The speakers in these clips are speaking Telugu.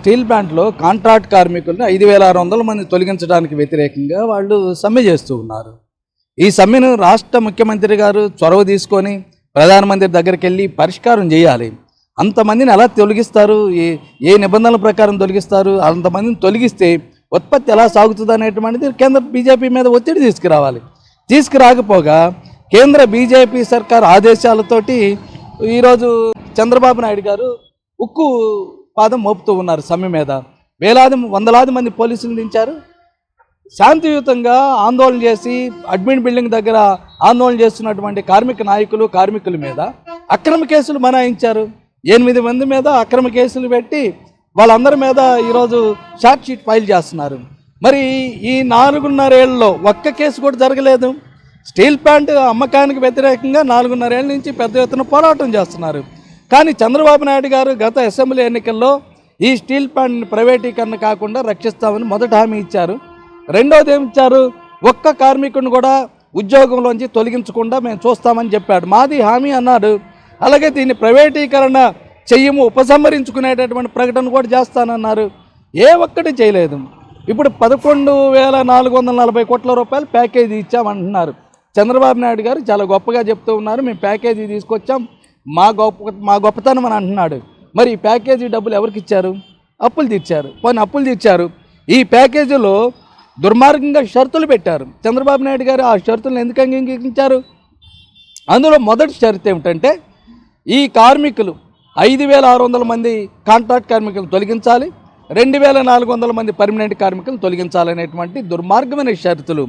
స్టీల్ ప్లాంట్లో కాంట్రాక్ట్ కార్మికులను ఐదు వేల ఆరు వందల మంది తొలగించడానికి వ్యతిరేకంగా వాళ్ళు సమ్మె చేస్తూ ఉన్నారు. ఈ సమ్మెను రాష్ట్ర ముఖ్యమంత్రి గారు చొరవ తీసుకొని ప్రధానమంత్రి దగ్గరికి వెళ్ళి పరిష్కారం చేయాలి. అంతమందిని ఎలా తొలగిస్తారు? ఏ ఏ నిబంధనల ప్రకారం తొలగిస్తారు? అంతమందిని తొలగిస్తే ఉత్పత్తి ఎలా సాగుతుంది అనేటువంటిది కేంద్ర బీజేపీ మీద ఒత్తిడి తీసుకురావాలి. తీసుకురాకపోగా కేంద్ర బీజేపీ సర్కార్ ఆదేశాలతోటి ఈరోజు చంద్రబాబు నాయుడు గారు ఉక్కు పాదం మోపుతూ ఉన్నారు సమ్మె మీద. వేలాది వందలాది మంది పోలీసులు దించారు శాంతియుతంగా ఆందోళన చేసి అడ్మిన్ బిల్డింగ్ దగ్గర ఆందోళన చేస్తున్నటువంటి కార్మిక నాయకులు కార్మికుల మీద అక్రమ కేసులు మనాయించారు ఎనిమిది మంది మీద అక్రమ కేసులు పెట్టి వాళ్ళందరి మీద ఈరోజు షార్ట్ షీట్ ఫైల్ చేస్తున్నారు. మరి ఈ నాలుగున్నరేళ్ళలో ఒక్క కేసు కూడా జరగలేదు. స్టీల్ ప్లాంట్ అమ్మకానికి వ్యతిరేకంగా నాలుగున్నరేళ్ళ నుంచి పెద్ద ఎత్తున పోరాటం చేస్తున్నారు. కానీ చంద్రబాబు నాయుడు గారు గత అసెంబ్లీ ఎన్నికల్లో ఈ స్టీల్ ప్లాంట్ని ప్రైవేటీకరణ కాకుండా రక్షిస్తామని మొదట హామీ ఇచ్చారు. రెండోది ఏమి ఇచ్చారు? ఒక్క కార్మికుడిని కూడా ఉద్యోగంలోంచి తొలగించకుండా మేము చూస్తామని చెప్పాడు. మాది హామీ అన్నాడు. అలాగే దీన్ని ప్రైవేటీకరణ చెయ్యము ఉపసంహరించుకునేటటువంటి ప్రకటన కూడా చేస్తానన్నారు. ఏ ఒక్కటి చేయలేదు. ఇప్పుడు పదకొండు వేల నాలుగు వందల నలభై కోట్ల రూపాయలు ప్యాకేజీ ఇచ్చామంటున్నారు. చంద్రబాబు నాయుడు గారు చాలా గొప్పగా చెప్తూ ఉన్నారు. మేము ప్యాకేజీ తీసుకొచ్చాం. మా గొప్ప మా గొప్పతనం అని అంటున్నాడు. మరి ఈ ప్యాకేజీ డబ్బులు ఎవరికి ఇచ్చారు? అప్పులు తీర్చారు. పోనీ అప్పులు తీర్చారు. ఈ ప్యాకేజీలో దుర్మార్గంగా షరతులు పెట్టారు. చంద్రబాబు నాయుడు గారు ఆ షరతులను ఎందుకు అంగీకరించారు? అందులో మొదటి షరతు ఏమిటంటే ఈ కార్మికులు ఐదు వేల ఆరు వందల మంది కాంట్రాక్ట్ కార్మికులను తొలగించాలి రెండు వేల నాలుగు వందల మంది పర్మనెంట్ కార్మికులను తొలగించాలనేటువంటి దుర్మార్గమైన షరతులు.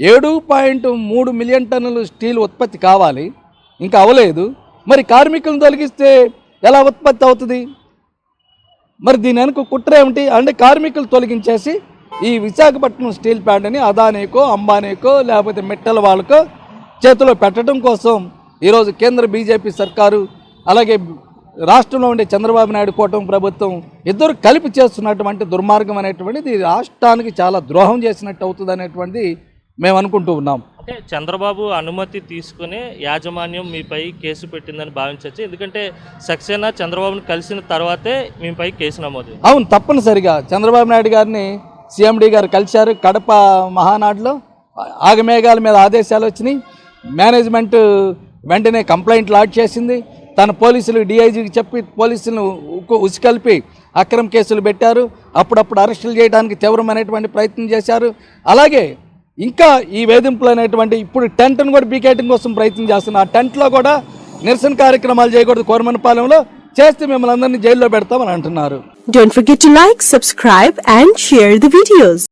ఏడు పాయింట్ మూడు మిలియన్ టన్నులు స్టీల్ ఉత్పత్తి కావాలి. ఇంకా అవ్వలేదు మరి కార్మికులను తొలగిస్తే ఎలా ఉత్పత్తి అవుతుంది? మరి దీని వెనుక కుట్ర ఏమిటి? అంటే కార్మికులు తొలగించేసి ఈ విశాఖపట్నం స్టీల్ ప్లాంట్ని అదానీకో అంబానీకో లేకపోతే మిట్టల వాళ్ళకో చేతిలో పెట్టడం కోసం ఈరోజు కేంద్ర బీజేపీ సర్కారు అలాగే రాష్ట్రంలో ఉండే చంద్రబాబు నాయుడు కూటమి ప్రభుత్వం ఇద్దరు కలిపి చేస్తున్నటువంటి దుర్మార్గం అనేటువంటిది రాష్ట్రానికి చాలా ద్రోహం చేసినట్టు అవుతుంది అనేటువంటిది మేము అనుకుంటూ ఉన్నాం. అంటే చంద్రబాబు అనుమతి తీసుకుని యాజమాన్యం మీపై కేసు పెట్టిందని భావించవచ్చు. ఎందుకంటే సక్సేనా చంద్రబాబును కలిసిన తర్వాతే మీపై కేసు నమోదు అవును తప్పనిసరిగా. చంద్రబాబు నాయుడు గారిని సీఎండి గారు కలిశారు. కడప మహానాడులో ఆగమేఘాల మీద ఆదేశాలు వచ్చినాయి. మేనేజ్మెంట్ వెంటనే కంప్లైంట్ లాడ్ చేసింది. తన పోలీసులు డిఐజీకి చెప్పి పోలీసులను ఉక్కు ఉసికల్పి అక్రమ కేసులు పెట్టారు. అప్పుడప్పుడు అరెస్టులు చేయడానికి తీవ్రమైనటువంటి ప్రయత్నం చేశారు. అలాగే ఇంకా ఈ వేధింపులు అనేటువంటి ఇప్పుడు టెంట్ను కూడా బీకేటింగ్ కోసం ప్రయత్నం చేస్తున్నారు ఆ టెంట్లో కూడా నిరసన కార్యక్రమాలు చేయకూడదు కోరమనపాలెంలో చేస్తే మిమ్మల్ని అందరినీ జైల్లో పెడతామని అంటున్నారు Don't forget to like, subscribe.